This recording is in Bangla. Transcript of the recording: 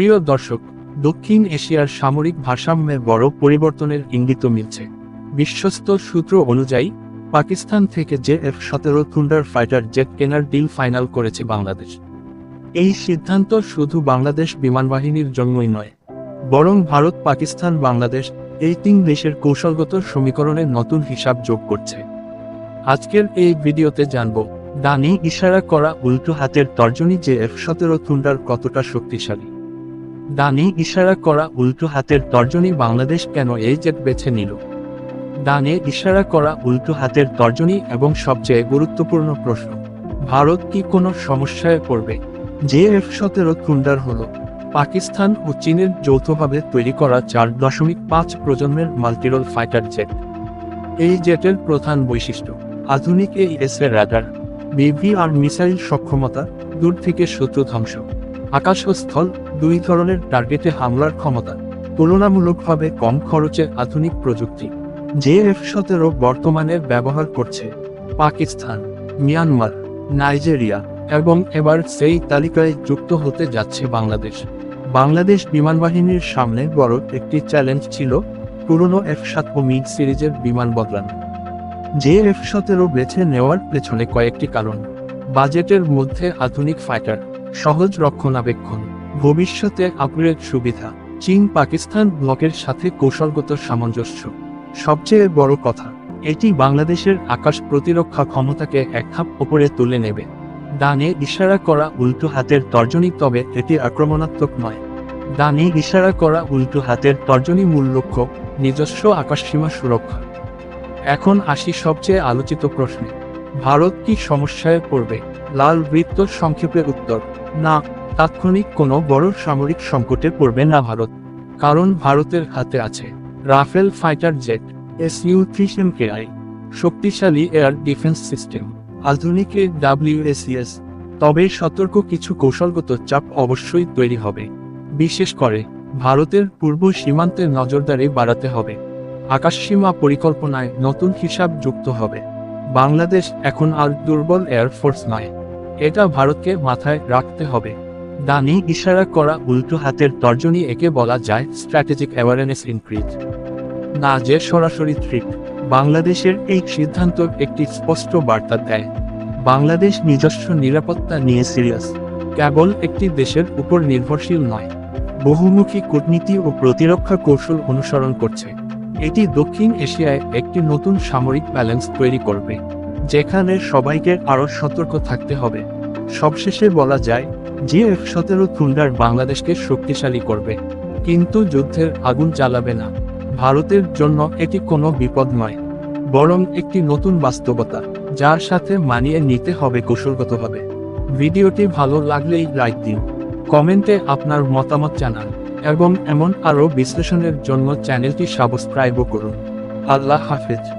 প্রিয় দর্শক, দক্ষিণ এশিয়ার সামরিক ভারসাম্যের বড় পরিবর্তনের ইঙ্গিত মিলছে। বিশ্বস্ত সূত্র অনুযায়ী, পাকিস্তান থেকে যে এফ সতেরো থুন্ডার ফাইটার জেট কেনার ডিল ফাইনাল করেছে বাংলাদেশ। এই সিদ্ধান্ত শুধু বাংলাদেশ বিমান বাহিনীর জন্যই নয়, বরং ভারত, পাকিস্তান, বাংলাদেশ এই তিন দেশের কৌশলগত সমীকরণে নতুন হিসাব যোগ করছে। আজকের এই ভিডিওতে জানব ডানি ইশারা করা উল্টো হাতের তর্জনী যে এফ সতেরো থুন্ডার কতটা শক্তিশালী। ডানি ইশারা করা উল্টো হাতের তর্জনী বাংলাদেশ কেন এই জেট বেছে নিল? ডানে ইশারা করা উল্টো হাতের তর্জনী এবং সবচেয়ে গুরুত্বপূর্ণ প্রশ্ন, ভারত কি কোনো সমস্যায় পড়বে? যে এফ সতেরো থুন্ডার হল, পাকিস্তান ও চীনের যৌথভাবে তৈরি করা চার দশমিক পাঁচ প্রজন্মের মাল্টিরোল ফাইটার জেট। এই জেটের প্রধান বৈশিষ্ট্য, আধুনিক এই এসে রাডার, বিভি আর মিসাইল সক্ষমতা, দূর থেকে শত্রু ধ্বংস আকাশ ও স্থল দুই ধরনের টার্গেটে হামলার ক্ষমতা, তুলনামূলকভাবে কম খরচে আধুনিক প্রযুক্তি। যে এফ সতেরো বর্তমানে ব্যবহার করছে পাকিস্তান, মিয়ানমার, নাইজেরিয়া এবং এবার সেই তালিকায় যুক্ত হতে যাচ্ছে বাংলাদেশ। বাংলাদেশ বিমান বাহিনীর সামনে বড় একটি চ্যালেঞ্জ ছিল পুরনো এফ সাত ও মিড সিরিজের বিমান বদলানো। যে এফ সতেরো বেছে নেওয়ার পেছনে কয়েকটি কারণ। বাজেটের মধ্যে আধুনিক ফাইটার সহজ রক্ষণাবেক্ষণ ভবিষ্যতে আপগ্রেড সুবিধা। চীন পাকিস্তান ব্লকের সাথে কৌশলগত সামঞ্জস্য। সবচেয়ে বড় কথা, এটি বাংলাদেশের আকাশ প্রতিরক্ষা ক্ষমতাকে এক ধাপ ওপরে তুলে নেবে। ডানে ইশারা করা উল্টো হাতের তর্জনী তবে এটি আক্রমণাত্মক নয়। ডানে ইশারা করা উল্টো হাতের তর্জনী মূল লক্ষ্য, নিজস্ব আকাশসীমা সুরক্ষা। এখন আসি সবচেয়ে আলোচিত প্রশ্নে। ভারত কি সমস্যায় পড়বে? লাল বৃত্ত সংক্ষেপে উত্তর, না। তাৎক্ষণিক কোনো বড় সামরিক সংকটে পড়বে না ভারত, কারণ ভারতের হাতে আছে Rafale fighter jet S U thirty MKI শক্তিশালী এয়ার ডিফেন্স সিস্টেম, আধুনিক এ ডাব্লিউএসিএস তবে সতর্ক কিছু কৌশলগত চাপ অবশ্যই তৈরি হবে। বিশেষ করে, ভারতের পূর্ব সীমান্তে নজরদারি বাড়াতে হবে। আকাশসীমা পরিকল্পনায় নতুন হিসাব যুক্ত হবে। বাংলাদেশ এখন আর দুর্বল এয়ারফোর্স নয়। এটা ভারতকে মাথায় রাখতে হবে। দানি ইশারা করা উল্টো হাতের তর্জনী একে বলা যায় স্ট্র্যাটেজিক অ্যাওয়ারনেস ইনক্রিজ না যে সরাসরি থ্রিট বাংলাদেশের এই সিদ্ধান্ত একটি স্পষ্ট বার্তা দেয়। বাংলাদেশ নিজস্ব নিরাপত্তা নিয়ে সিরিয়াস কেবল একটি দেশের উপর নির্ভরশীল নয়। বহুমুখী কূটনীতি ও প্রতিরক্ষা কৌশল অনুসরণ করছে। এটি দক্ষিণ এশিয়ায় একটি নতুন সামরিক ব্যালেন্স তৈরি করবে, যেখানে সবাইকে আরও সতর্ক থাকতে হবে। সবশেষে বলা যায় যে এফ সতেরো থুন্ডার বাংলাদেশকে শক্তিশালী করবে। কিন্তু যুদ্ধের আগুন জ্বালাবে না। ভারতের জন্য এটি কোনো বিপদ নয়। বরং একটি নতুন বাস্তবতা, যার সাথে মানিয়ে নিতে হবে কৌশলগতভাবে। ভিডিওটি ভালো লাগলেই লাইক দিন। কমেন্টে আপনার মতামত জানান। এবং এমন আরও বিশ্লেষণের জন্য চ্যানেলটি সাবস্ক্রাইবও করুন। আল্লাহ হাফেজ।